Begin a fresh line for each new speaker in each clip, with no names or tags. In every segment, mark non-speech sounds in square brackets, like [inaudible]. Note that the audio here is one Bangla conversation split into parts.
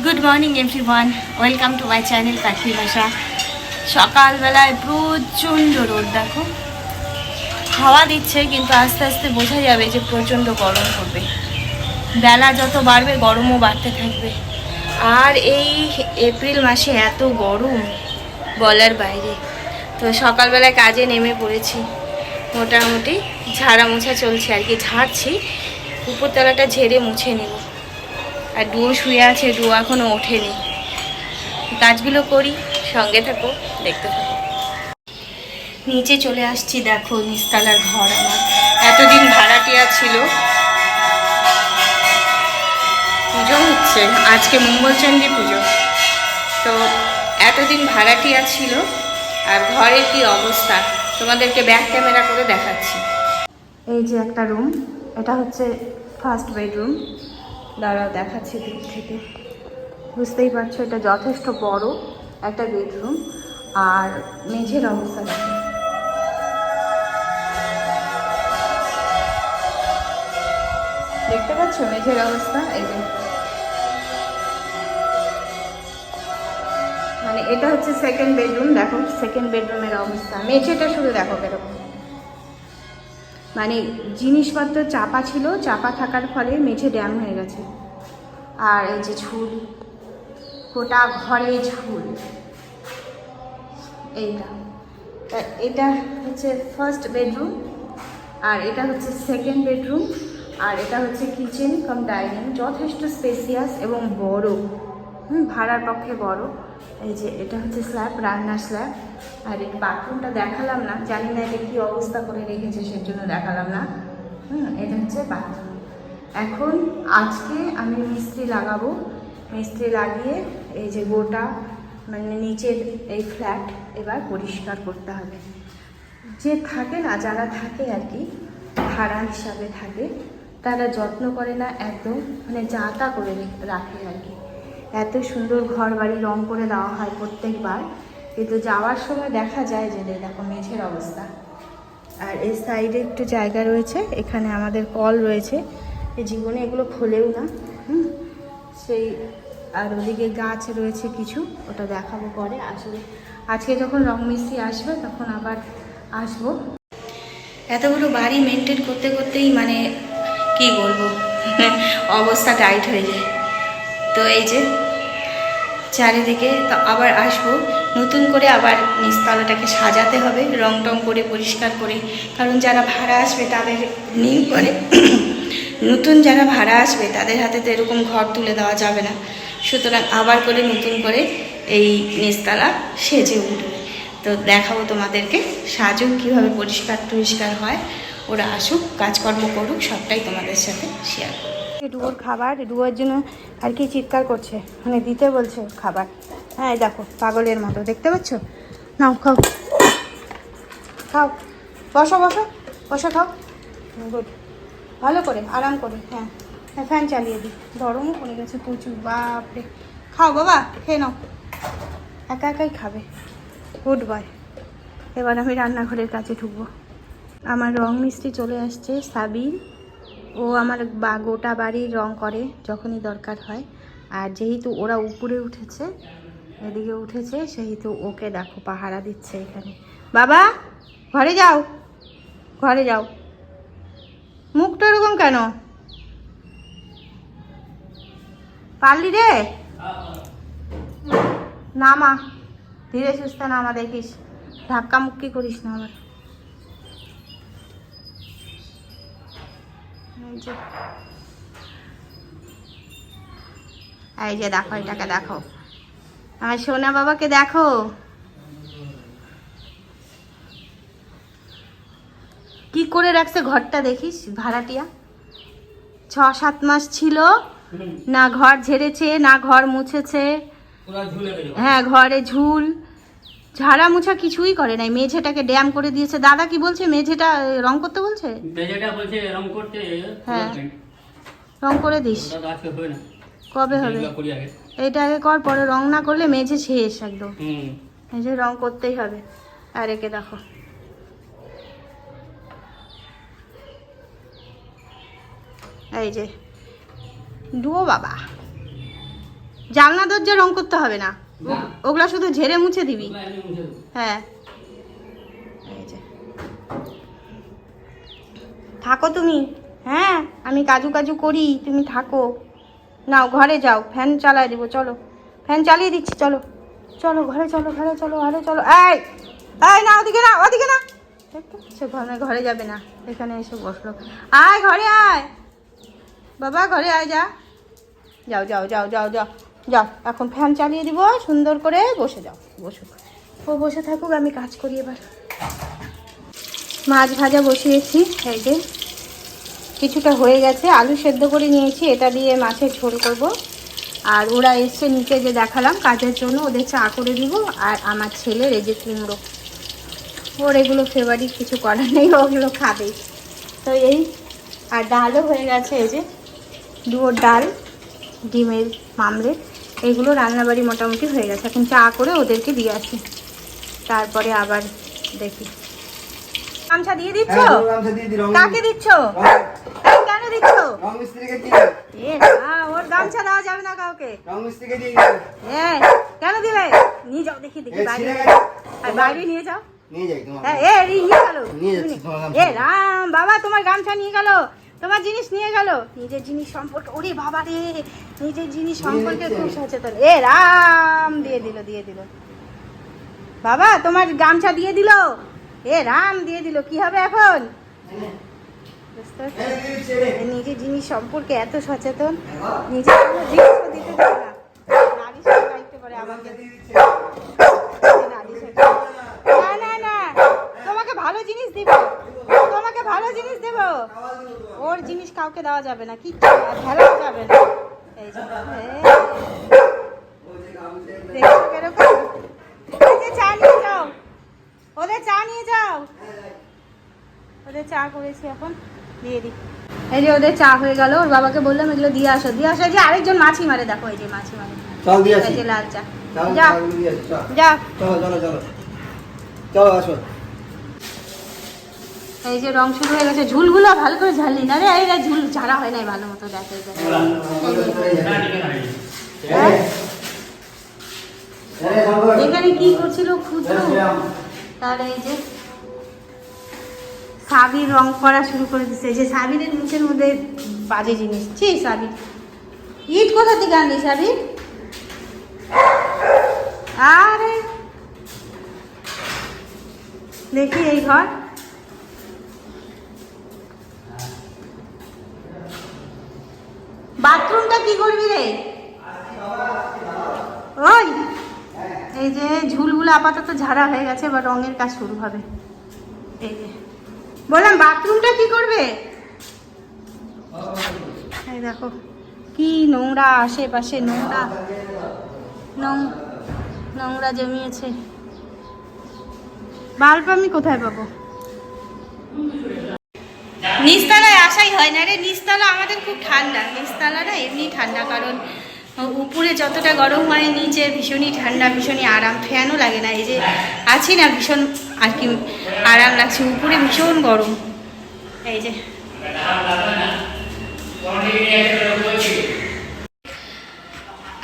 Good morning everyone welcome to my channel পাখি ভাষা সকালবেলায় প্রচণ্ড রোদ, দেখো। হাওয়া দিচ্ছে, কিন্তু আস্তে আস্তে বোঝা যাবে যে প্রচণ্ড গরম হবে বেলা যত বাড়বে, গরমও বাড়তে থাকবে। আর এই এপ্রিল মাসে এত গরম, বলার বাইরে। তো সকালবেলায় কাজে নেমে পড়েছি। মোটামুটি ঝাড়া মোছা চলছে আর কি, ঝাড়ছি। উপরতলাটা ঝেড়ে মুছে নেব। আর ডুয়ো শুয়ে আছে ডুয়ো এখনও ওঠেনি। কাজগুলো করি, সঙ্গে থাকো, দেখতে থাকো। নিচে চলে আসছি, দেখো নিস্তালার ঘর আমার। এতদিন ভাড়াটিয়া ছিল। পুজো হচ্ছে, আজকে মঙ্গলচণ্ডী পুজো। তো এতদিন ভাড়াটিয়া ছিল, আর ঘরের কি অবস্থা? তোমাদেরকে ব্যাক ক্যামেরা করে দেখাচ্ছি। এই যে একটা রুম এটা হচ্ছে ফার্স্ট বেডরুম দাঁড়াও, দেখাচ্ছি দূর থেকে বুঝতেই পারছ, এটা যথেষ্ট বড় একটা বেডরুম, আর মেঝের অবস্থা দেখো। দেখতে পাচ্ছ মেঝের অবস্থা? এই যে। মানে এটা হচ্ছে সেকেন্ড বেডরুম দেখো সেকেন্ড বেডরুমের অবস্থা। মেঝেটা শুধু দেখো কীরকম। মানে জিনিসপত্র চাপা ছিল, চাপা থাকার ফলে মেঝে ড্যাম হয়ে গেছে। আর এই যে ঝুল, গোটা ঘরে ঝুল। এইটা। এটা হচ্ছে ফার্স্ট বেডরুম আর এটা হচ্ছে সেকেন্ড বেডরুম আর এটা হচ্ছে কিচেন কাম ডাইনিং যথেষ্ট স্পেসিয়াস এবং বড়। হুম, ভাড়ার পক্ষে বড়। এই যে, এটা হচ্ছে স্ল্যাব রান্নার স্ল্যাব আর এই বাথরুমটা দেখালাম না, জানি না এটা কী অবস্থা করে রেখেছে সের জন্য দেখালাম না। হুম, এটা হচ্ছে বাথরুম এখন আজকে আমি মিস্ত্রি লাগাবো। মিস্ত্রি লাগিয়ে এই যে গোটা মানে নিচের এই ফ্ল্যাট এবার পরিষ্কার করতে হবে। যে থাকে না, যারা থাকে আর কি, ভাড়া হিসাবে থাকে, তারা যত্ন করে না, একদম মানে যা তা করে রাখে আর কি। এত সুন্দর ঘর বাড়ি রং করে দেওয়া হয় প্রত্যেকবার। কিন্তু যাওয়ার সময় দেখা যায় যে দেখো মেঝের অবস্থা। আর এই সাইডে একটু জায়গা রয়েছে, এখানে আমাদের কল রয়েছে। এই জীবনে এগুলো খোলেও না, হুম? সেই, আর ওদিকে গাছ রয়েছে কিছু, ওটা দেখাবো পরে। আসলে আজকে যখন রং মিস্ত্রি আসবে, তখন আবার আসব। এতগুলো বাড়ি মেনটেন করতে করতেই মানে কি বলব? [laughs] অবস্থা টাইট হয়ে যায়। তো এই যে চারিদিকে তো আবার আসব। নতুন করে আবার নিচতলাটাকে সাজাতে হবে রং টং করে, পরিষ্কার করে। কারণ যারা ভাড়া আসবে তাদের নিউ করে, নতুন যারা ভাড়া আসবে তাদের হাতে তো এরকম ঘর তুলে দেওয়া যাবে না। সুতরাং আবার করে নতুন করে এই নিচতলা সেজে উঠবে। তো দেখাবো তোমাদেরকে সাজুক কীভাবে পরিষ্কার টরিষ্কার হয়। ওরা আসুক, কাজকর্ম করুক, সবটাই তোমাদের সাথে শেয়ার করব। ডুয়োর খাবার ডুয়োর জন্য আর কি চিৎকার করছে। মানে দিতে বলছে খাবার। হ্যাঁ দেখো, পাগলের মতো, দেখতে পাচ্ছ? নাও, খাও। খাও। বসো বসো বসো, খাও। গুড। ভালো করে, আরাম করে হ্যাঁ। হ্যাঁ ফ্যান চালিয়ে দিই। গরমও পড়ে গেছে প্রচুর, বাপরে। খাও বাবা, খেয়ে নাও। একা একাই খাবে। Good boy. এবার আমি রান্নাঘরের কাছে ঢুকবো। আমার রং মিস্ত্রি চলে আসছে সাবির ও আমার বা গোটা বাড়ির রং করে যখনই দরকার হয়। আর যেহেতু ওরা উপরে উঠেছে, এদিকে উঠেছে, সেহেতু ওকে দেখো পাহারা দিচ্ছে এখানে। বাবা, ঘরে যাও। ঘরে যাও। মুখটা এরকম কেন? পারলি রে? নামা। ধীরে সুস্থে নামা দেখিস। ধাক্কা মুক্কি করিস না আবার। এই যে। দেখো এটাকে দেখো। আমার সোনা বাবাকে দেখো। কি করে রাখছে ঘরটা দেখিস ভাড়াটিয়া? ছ সাত মাস ছিল না ঘর ঝেড়েছে না ঘর মুছেছে। হ্যাঁ ঘরে ঝুল। ঝাড়া মুছা কিছুই করে নাই। মেঝেটাকে ড্যাম করে দিয়েছে। দাদা কি বলছে? মেঝেটা রং করতে বলছে?
বেজাটা বলছে রং করতে
হ্যাঁ। রং করে দিস। কবে হবে?
আগে।
এটা আগে কর পরে রং না করলে মেঝে শেষ একদম।
হুম।
মেঝে রং করতেই হবে। আর একে দেখো। এই যে। ডুয়ো বাবা। জানলা দরজা রং করতে হবে না। ওগুলো শুধু ঝেড়ে মুছে দিবি। হ্যাঁ। থাকো তুমি। হ্যাঁ আমি কাজু কাজু করি তুমি থাকো। নাও ঘরে যাও। ফ্যান চালায় দিব চলো। ফ্যান চালিয়ে দিচ্ছি চলো। চলো ঘরে চলো ঘরে চলো ঘরে চলো। এই এই না ওদিকে না ওদিকে না। সে ঘরে ঘরে যাবে না। এখানে এসে বসল। আয় ঘরে আয়। বাবা ঘরে আয় যা। যাও যাও যাও যাও যাও। যাও এখন ফ্যান চালিয়ে দিব সুন্দর করে বসে যাও। বসুক ও বসে থাকুক আমি কাজ করি এবার। মাছ ভাজা বসিয়েছি এই যে। কিছুটা হয়ে গেছে আলু সেদ্ধ করে নিয়েছি এটা দিয়ে মাছের ঝোল করব। আর ওরা এসছে নিচে যে দেখালাম কাজের জন্য ওদের চা করে দিব আর আমার ছেলের এই যে কুমড়ো। ওর এগুলো ফেভারিট কিছু করার নেই ওগুলো খাবেই তো এই আর ডালও হয়ে গেছে এই যে। দুয়োর ডাল ডিমের মামলেট। এইগুলো রান্নাবাড়ি মোটামুটি হয়ে গেছে। এখন চা করে ওদেরকে দিয়ে আসি। তারপরে আবার দেখি। গামছা দিয়ে দিচ্ছ?
হ্যাঁ,
কাকে দিচ্ছ? কেন দিচ্ছ? ওর গামছা দেওয়া যাবে না কাউকে। এ কেন দিবে নিয়ে যাও দেখি দেখি বাইরে। নিয়ে যাও। নিয়ে
যাই তোমার
এ, এ নিয়ে গেল।
নিয়ে যাচ্ছি তোমার গামছা।
এ রাম বাবা তোমার গামছা নিয়ে গেল। তোমার জিনিস নিয়ে গেল? নিজের জিনিস সম্পর্কে ওরে বাবা রে নিজের জিনিস সম্পর্কে খুব সচেতন। এ রাম দিয়ে দিল দিয়ে দিল। বাবা তোমার গামছা দিয়ে দিল? এ রাম দিয়ে দিল কি হবে এখন? নিজের জিনিস সম্পর্কে এত সচেতন? নিজের কোনো জিনিসও দিতে দেয় না। নারী সব দায়িত্ব করে আমাকে
দিয়ে দিচ্ছে।
নারী সব- না না না তোমাকে ভালো জিনিস দিব তোমাকে ভালো জিনিস দেব? ওর জিনিস কাউকে দেওয়া যাবে না কিচ্ছু ফেলাও যাবে না। এই যে দেখছ কীরকম? চা নিয়ে যাও। ওদের চা নিয়ে যাও। ওদের চা করেছি এখন দিয়ে দিই। এই যে ওদের চা হয়ে গেল ওর বাবাকে বললাম এগুলো দিয়ে আসো দিয়ে আসো যে আরেকজন মাছি মারে দেখো এই যে মাছি মারে।
চল দিয়ে আসি।
লাল চা। যা।
চলো চলো চলো। চলো আসো।
এই যে রং শুরু হয়ে গেছে, ঝুলগুলো ভালো করে ঝাললি না রে? রে ঝুল ঝাড়া হয় নাই ভালো মতো, দেখে
হ্যাঁ?
এখানে কি করছিল খুচরো? তার এই যে সাবির রং করা শুরু করে দিচ্ছে এই যে সাবিরের মুখের মধ্যে বাজে জিনিস। ছি, সাবির। ইট কোথা থেকে আনলি, সাবির? আরে! দেখি এই ঘর বাথরুমটা কি করবি রে? ওই, এই যে ঝুলগুলো আপাতত ঝাড়া হয়ে গেছে, এবার রঙের কাজ শুরু হবে। এই যে। বললাম, বাথরুমটা কি করবে? এই দেখো, কি নোংরা আশেপাশে নোংরা নোংরা জমিয়েছে। বাল্ব আমি কোথায় পাবো? আসাই হয় না রে নিচতলা আমাদের খুব ঠান্ডা। নিচতলাটা এমনি ঠান্ডা, কারণ উপরে যতটা গরম হয়, নিচে ভীষণই ঠান্ডা, ভীষণই আরাম। ফ্যানও লাগে না, এই যে আছি না, ভীষণ আর কি আরাম লাগছে, উপরে ভীষণ গরম। এই যে।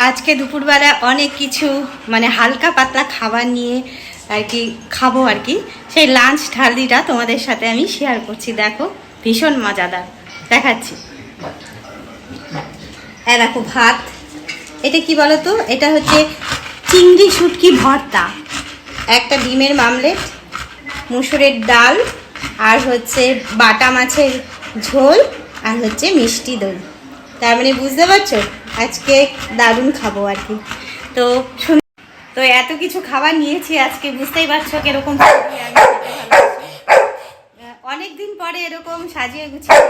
আজকে দুপুরবেলা অনেক কিছু মানে হালকা পাতলা খাবার নিয়ে আর কি খাব আর কি। সেই লাঞ্চ থালিটা তোমাদের সাথে আমি শেয়ার করছি, দেখো। ভীষণ মজাদার। দেখাচ্ছি। এ দেখো ভাত। এটা কি বলো তো এটা হচ্ছে চিংড়ি শুটকি ভর্তা। একটা ডিমের মামলেট মুসুরের ডাল, আর হচ্ছে বাটা মাছের ঝোল, আর হচ্ছে মিষ্টি দই। তার মানে বুঝতে পারছ? আজকে দারুণ খাব আর কি। তো তো এত কিছু খাবার নিয়েছি আজকে, বুঝতেই পারছ কীরকম খাবার আমি খেতে ভালোবাসি। অনেক দিন পরে এরকম সাজিয়ে গুছিয়ে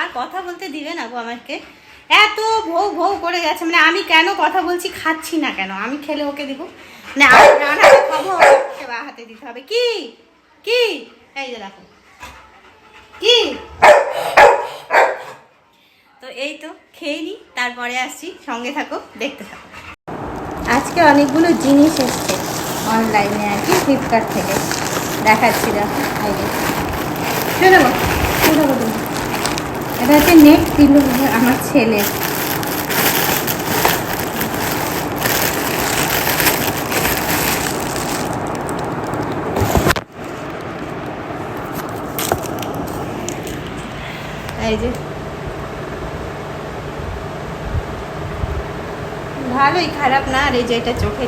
আর কথা বলতে দিবে না গো আমাকে। এত ভৌ ভৌ করে গেছে। মানে আমি কেন কথা বলছি খাচ্ছি না কেন? আমি খেলে ওকে দিব। মানে আমি ডান হাতে ওকে। হাতে দিতে হবে। কি? কি? এই যে দেখো। কি? তো এই তো, খেয়ে নি, তারপরে আসছি। সঙ্গে থাকো, দেখতে থাকো। আজকে অনেকগুলো জিনিস এসছে। অনলাইনে আর কি ফ্লিপকার্ট থেকে। দেখাচ্ছি দেখো এটা হচ্ছে নেট দিল আমার ছেলে। এই যে। ভালোই খারাপ না আর এই যে এটা চোখে।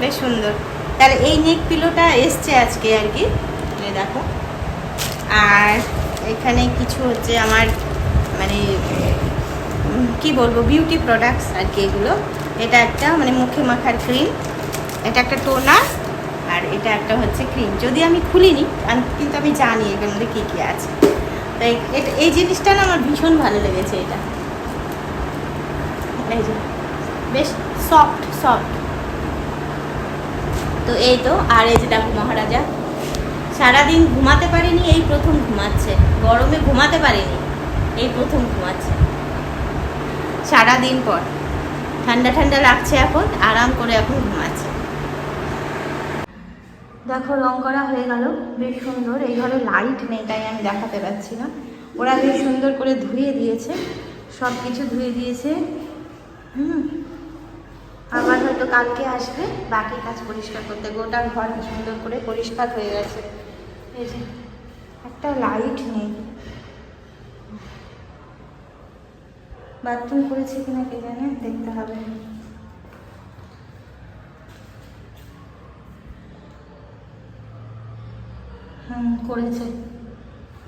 বেশ সুন্দর। তাহলে এই নেক পিলোটা এসছে আজকে আর কি। দেখো। আর এখানে কিছু হচ্ছে আমার মানে কি বলব বিউটি প্রোডাক্টস আর কি এগুলো। এটা একটা মানে মুখে মাখার ক্রিম এটা একটা টোনার আর এটা একটা হচ্ছে ক্রিম যদি আমি খুলিনি কিন্তু আমি জানি এর মধ্যে কী কী আছে। তাই এটা, এই জিনিসটা না আমার ভীষণ ভালো লেগেছে এটা। এই যে, বেশ সফট সফট তো এই তো, আর এই যে দেখো মহারাজা, সারাদিন ঘুমাতে পারিনি, এই প্রথম ঘুমাচ্ছে। গরমে ঘুমাতে পারিনি, এই প্রথম ঘুমাচ্ছে। সারাদিন পর, ঠান্ডা ঠান্ডা লাগছে এখন, আরাম করে এখন ঘুমাচ্ছে। দেখো রং করা হয়ে গেল, বেশ সুন্দর। এই ঘরে লাইট নেই, তাই আমি দেখাতে পারছি না। ওরা বেশ সুন্দর করে ধুয়ে দিয়েছে সব কিছু ধুয়ে দিয়েছে। হুম আবার হয়তো কালকে আসবে, বাকি কাজ পরিষ্কার করতে। গোটা ঘর সুন্দর করে পরিষ্কার হয়ে গেছে। একটা লাইট নেই। বাথরুম করেছে কিনা কে জানে, দেখতে হবে। হুম, করেছে।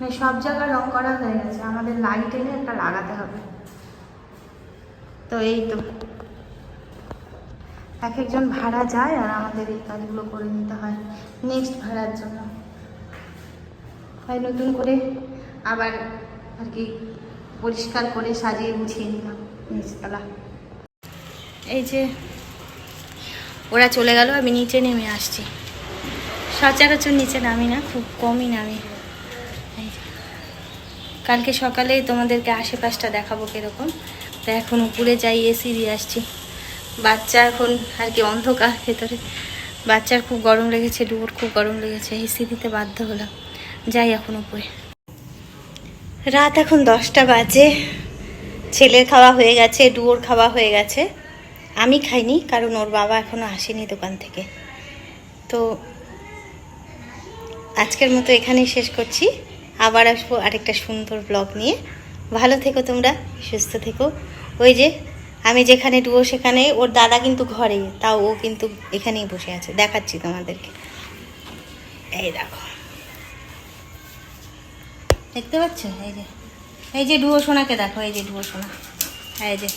মানে সব জায়গায় রং করা হয়ে গেছে। আমাদের লাইট এনে একটা লাগাতে হবে। তো এই তো। এক একজন ভাড়া যায় আর আমাদের এই কাজগুলো করে নিতে হয় নেক্সট ভাড়ার জন্য। তাই নতুন করে আবার আর কি পরিষ্কার করে সাজিয়ে গুছিয়ে নিলাম। নিচতলা এই যে ওরা চলে গেল, আমি নিচে নেমে আসছি। সচরাচর নিচে নামি না, খুব কমই নামি। কালকে সকালে তোমাদেরকে আশেপাশটা দেখাবো কীরকম। তো এখন উপরে যাই এসি দিয়ে আসছি। বাচ্চা এখন আর কি অন্ধকার ভেতরে। বাচ্চার খুব গরম লেগেছে ডুবোর খুব গরম লেগেছে এসি দিতে বাধ্য হলাম। যাই এখন উপরে। রাত এখন দশটা বাজে। ছেলের খাওয়া হয়ে গেছে, ডুয়োর খাওয়া হয়ে গেছে। আমি খাইনি, কারণ ওর বাবা এখনও আসেনি দোকান থেকে। তো আজকের মতো এখানেই শেষ করছি। আবার আসব আরেকটা সুন্দর ব্লগ নিয়ে। ভালো থেকো তোমরা, সুস্থ থেকো। ওই যে আমি যেখানে ডুবো সেখানে ওর দাদা কিন্তু ঘরে, তাও ও কিন্তু এখানেই বসে আছে। দেখাচ্ছি তোমাদেরকে। এই দেখো। দেখতে পাচ্ছ? এই যে এই যে ডুয়ো সোনাকে দেখো, এই যে ডুয়ো সোনা। এই যে।